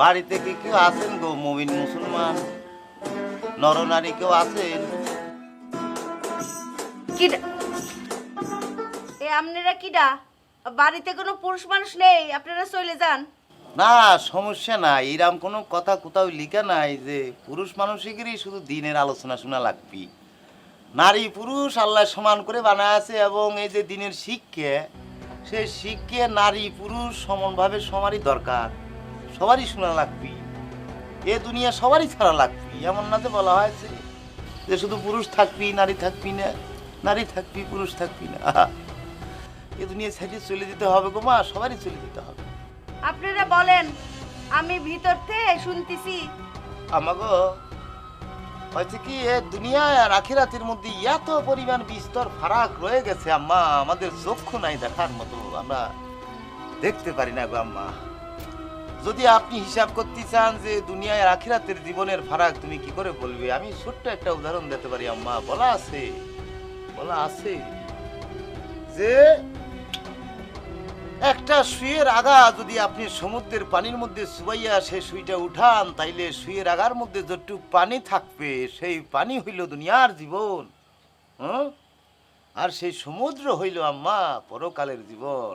বাড়িতে কি কেউ আছেন গো মমিন মুসলমান? নরনারী কেউ আছেন? কিডা? এ আপনারা কিডা? বাড়িতে কোনো পুরুষ মানুষ নেই আপনারা চলে যান। না সমস্যা নাই। এরম কোনো কথা কোথাও লিখা নাই যে পুরুষ মানুষেরই শুধু দিনের আলোচনা শোনা লাগবি। নারী পুরুষ আল্লাহ সমান করে বানায় আছে এবং এই যে দিনের শিক্ষা সেই শিক্ষা নারী পুরুষ সমানভাবে সবারই দরকার। সবারই শোনা লাগবি। এ দুনিয়া সবারই ছাড়া লাগবি। এমন না যে বলা হয়েছে যে শুধু পুরুষ থাকবি নারী থাকবি না নারী থাকবি পুরুষ থাকবি না। এ দুনিয়া ছেড়ে চলে যেতে হবে গো মা সবারই চলে যেতে হবে। আপনারা বলেন আমি ভিতর থেকে শুনতেছি। আমাগো হয়েছে কি এ দুনিয়ায় আর আখিরাতের মধ্যে এত পরিমাণ বিস্তর ফারাক রয়ে গেছে আম্মা। আমাদের চক্ষু নাই দেখার মতো। আমরা দেখতে পারি না গো আম্মা। যদি আপনি হিসাব করতে চান যে দুনিয়ায় আখিরাতের জীবনের ফারাক, তুমি কি করে বলবে? আমি ছোট্ট একটা উদাহরণ দিতে পারি, আম্মা। বলা আছে বলা আছে যে একটা সুইয়ের আগা যদি আপনি সমুদ্রের পানির মধ্যে সুবাইয়া সে সুইটা উঠান, তাইলে সুইয়ের আগার মধ্যে যতটুক পানি থাকবে, সেই পানি হইল দুনিয়ার জীবন। হুম? আর সেই সমুদ্র হইল, আম্মা, পরকালের জীবন।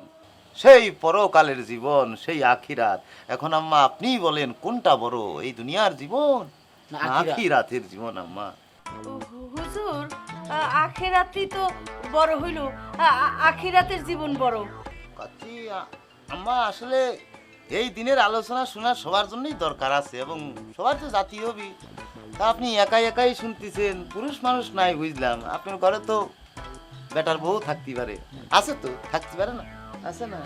সেই পরকালের জীবন সেই আখিরাত। এখন আম্মা আপনিই বলেন কোনটা বড়? এই দুনিয়ার জীবন? আখিরাতের জীবন আম্মা। হুজুর আখেরাতই তো বড় হইল। আখিরাতের জীবন বড়। কাচ্চি আম্মা আসলে এই দিনের আলোচনা শোনা সবার জন্যই দরকার আছে এবং সবার তো জাতি হবি তা আপনি একাই একাই শুনতেছেন পুরুষ মানুষ নাই বুঝলাম। আপনার ঘরে তো বেটার বউ থাকতে পারে। আছে তো থাকতে পারে না? আছে না?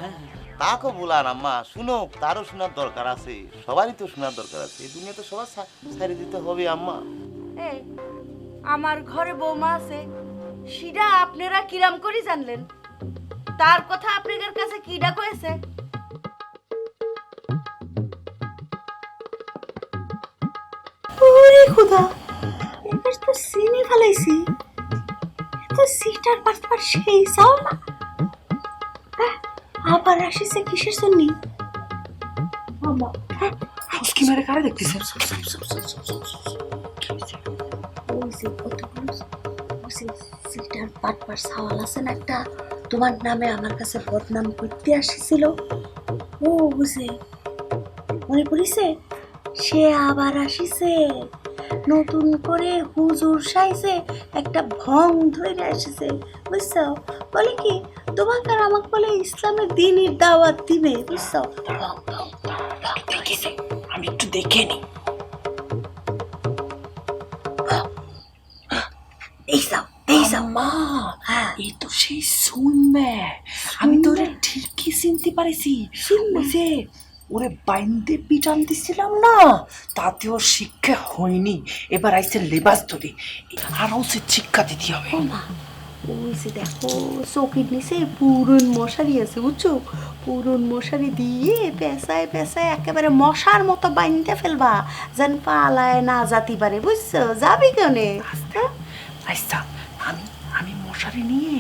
তাকে বলার আম্মা শুনো তারও শোনার দরকার আছে সবারই তো শোনার দরকার আছে এই দুনিয়া তো সবার ছা- দিতে হবে আম্মা। এই আমার ঘরে বৌমা আছে সেটা আপনারা কিরাম করে জানলেন? তার কথা আপনাদের কাছে কিডা কয়েছে ওরে খুদা এবার তো চিনি ফেলাইছি। তো সিটার পার পার সেই চাও না? হ্যাঁ, আবার আসিছে কিসের জন্য? আমা মেরে কারে দেখতেছে সাওয়াল একটা তোমার নামে আমার কাছে বদনাম করতে আসছিল। ও বুঝে মনে পড়িছে? সে আবার আসিছে। নতুন করে হুজুর সাইছে একটা ভং ধরে আসিছে বুঝছ? বলে কি তোমাকে আর আমাকে বলে ইসলামের দিনের দাওয়াত দিবে বুঝছ? আমি একটু দেখে নি। হ্যাঁ। এই তো সেই শুনবে আমি তো ঠিকই চিনতে পারিছি। ওরে বাইন্দে পিটান দিছিলাম না। তাতে ওর শিক্ষা হয়নি। এবার আইসে লেবাস ধরে। আর উচিত শিক্ষা দিতে হবে। ওই যে দেখো চৌকির নিচে পুরন মশারি আছে বুঝছ? পুরন মশারি দিয়ে পেঁচায় পেঁচায় একেবারে মশার মতো বাইন্দে ফেলবা। যেন পালায় না যাতি পারে বুঝছ? যাবি কেনে? আচ্ছা মশারি নিয়ে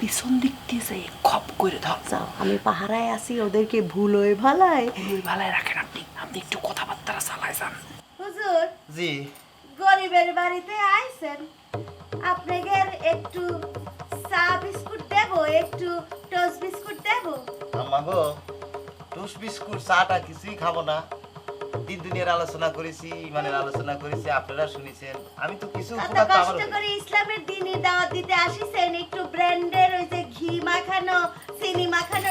পিছন দিক দিয়ে যাই খপ করে ধর। যাও আমি পাহারায় আছি ওদেরকে ভুল হয়ে ভালায়। ওই ভালায় রাখেন আপনি। আপনি একটু কথাবার্তা চালায় যান। হুজুর জি। গরিবের বাড়িতে আইছেন। আপনাদের একটু চা বিস্কুট দেব একটু টোস্ট বিস্কুট দেব। আম্মা গো টুস বিস্কুট চাটা কিছুই খাব না। দিন দুনিয়ার আলোচনা করেছি ইমানের আলোচনা করেছি আপনারা শুনেছেন আমি তো কিছু উপকার তো আমার করে ইসলামের দিনই দাওয়াত দিতে আসিছেন একটু ব্র্যান্ডের ওই যে ঘি মাখানো চিনি মাখানো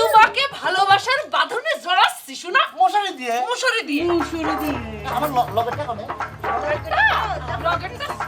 তোমাকে ভালোবাসার বাঁধনে জড়াচ্ছি শোনা মশারি দিয়ে মুসুরি দিয়ে আমার ল- লগেরটা কমে রকেটটা ফুটিছে শুনবে